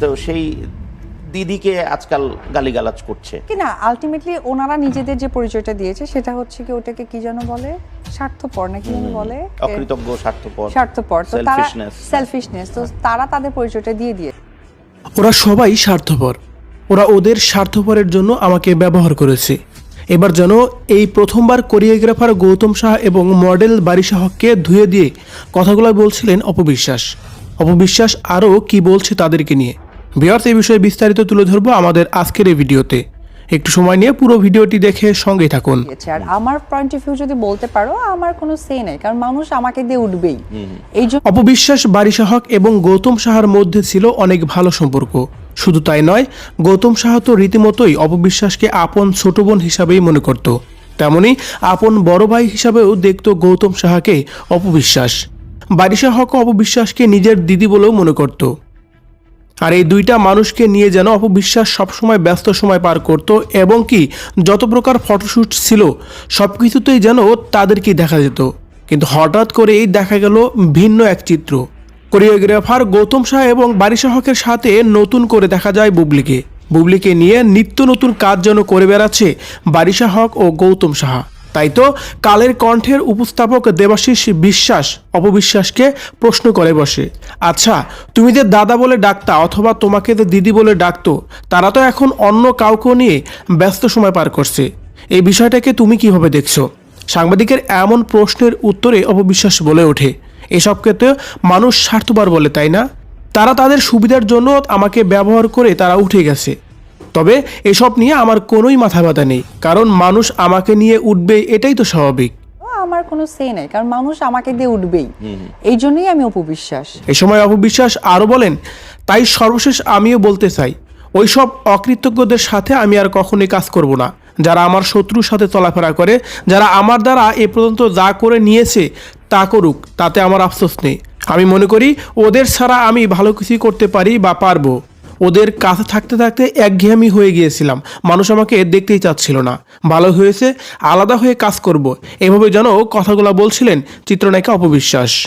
তো সেই দিদিকে আজকাল গালিগালাজ করছে। কি না আলটিমেটলি ওনারা নিজেদের যে পরিচয়টা দিয়েছে সেটা হচ্ছে কি ওটাকে কি যেন বলে? স্বার্থপর নাকি যেন বলে? অকৃতজ্ঞ স্বার্থপর স্বার্থপর। তো তারা সেলফিশনেস তো তারা তাদের পরিচয়টা দিয়ে দিয়ে ওরা সবাই স্বার্থপর। ওরা ওদের স্বার্থপরের জন্য আমাকে ব্যবহার করেছে। এবার যেন এই প্রথমবার কোরিওগ্রাফার গৌতম শাহ এবং মডেল বারিশা হককে ধুয়ে দিয়ে কথাগুলো বলছিলেন অপবিশ্বাস। অপবিশ্বাস আরও কি বলছে তাদেরকে নিয়ে? বিয়ার্স এই বিষয়ে বিস্তারিত তুলে ধরবো আমাদের আজকের এই ভিডিওতে। একটু সময় নিয়ে পুরো ভিডিওটি দেখে সঙ্গেই থাকুন। আর আমার পয়েন্ট অফ ভিউ যদি বলতে পারো আমার কোনো সে নেই কারণ মানুষ আমাকে দিয়ে উঠবেই। এই জন্য অপবিশ্বাস বারিশা হক এবং গৌতম সাহার মধ্যে ছিল অনেক ভালো সম্পর্ক। শুধু তাই নয় গৌতম সাহা তো রীতিমতোই অপবিশ্বাসকে আপন ছোট বোন হিসাবেই মনে করত। তেমনি আপন বড় ভাই হিসাবেও দেখত গৌতম সাহাকে অপবিশ্বাস। বারিশা হক অপবিশ্বাসকে নিজের দিদি বলেও মনে করত। আর এই দুইটা মানুষকে নিয়ে যেন অপবিশ্বাস সবসময় ব্যস্ত সময় পার করত এবং কি যত প্রকার ফটোশ্যুট ছিল সব কিছুতেই যেন তাদেরকেই দেখা যেত। কিন্তু হঠাৎ করেই দেখা গেল ভিন্ন এক চিত্র। কোরিওগ্রাফার গৌতম শাহ এবং বারিশা হকের সাথে নতুন করে দেখা যায় বুবলিকে। বুবলিকে নিয়ে নিত্য নতুন কাজ যেন করে বেড়াচ্ছে বারিশা হক ও গৌতম সাহা। তাই তো কালের কণ্ঠের উপস্থাপক দেবাশিস বিশ্বাস অপবিশ্বাসকে প্রশ্ন করে বসে আচ্ছা তুমি যে দাদা বলে ডাকতা অথবা তোমাকে যে দিদি বলে ডাকতো, তারা তো এখন অন্য কাউকে নিয়ে ব্যস্ত সময় পার করছে। এই বিষয়টাকে তুমি কীভাবে দেখছ? সাংবাদিকের এমন প্রশ্নের উত্তরে অপবিশ্বাস বলে ওঠে এসব ক্ষেত্রে মানুষ স্বার্থপর বলে, তাই না? তারা তাদের সুবিধার জন্য আমাকে ব্যবহার করে তারা উঠে গেছে। তবে এসব নিয়ে আমার কোনোই মাথা ব্যথা নেই কারণ মানুষ আমাকে নিয়ে উঠবে এটাই তো স্বাভাবিক। আমার কোনো সে নেই কারণ মানুষ আমাকে দিয়ে উঠবেই। এই জন্যই আমি অপবিশ্বাস এ সময় অপবিশ্বাস আরও বলেন তাই সর্বশেষ আমিও বলতে চাই ওইসব অকৃতজ্ঞদের সাথে আমি আর কখনোই কাজ করব না। যারা আমার শত্রুর সাথে চলাফেরা করে যারা আমার দ্বারা এ পর্যন্ত যা করে নিয়েছে তা করুক তাতে আমার আফসোস নেই। আমি মনে করি ওদের ছাড়া আমি ভালো কিছুই করতে পারি বা পারব। ওদের কাছে থাকতে থাকতে একঘেয়ামি হয়ে গিয়েছিলাম। মানুষ আমাকে দেখতেই চাচ্ছিল না। ভালো হয়েছে, আলাদা হয়ে কাজ করব। এভাবে যেন কথাগুলো বলছিলেন চিত্রনায়িকা অপবিশ্বাস।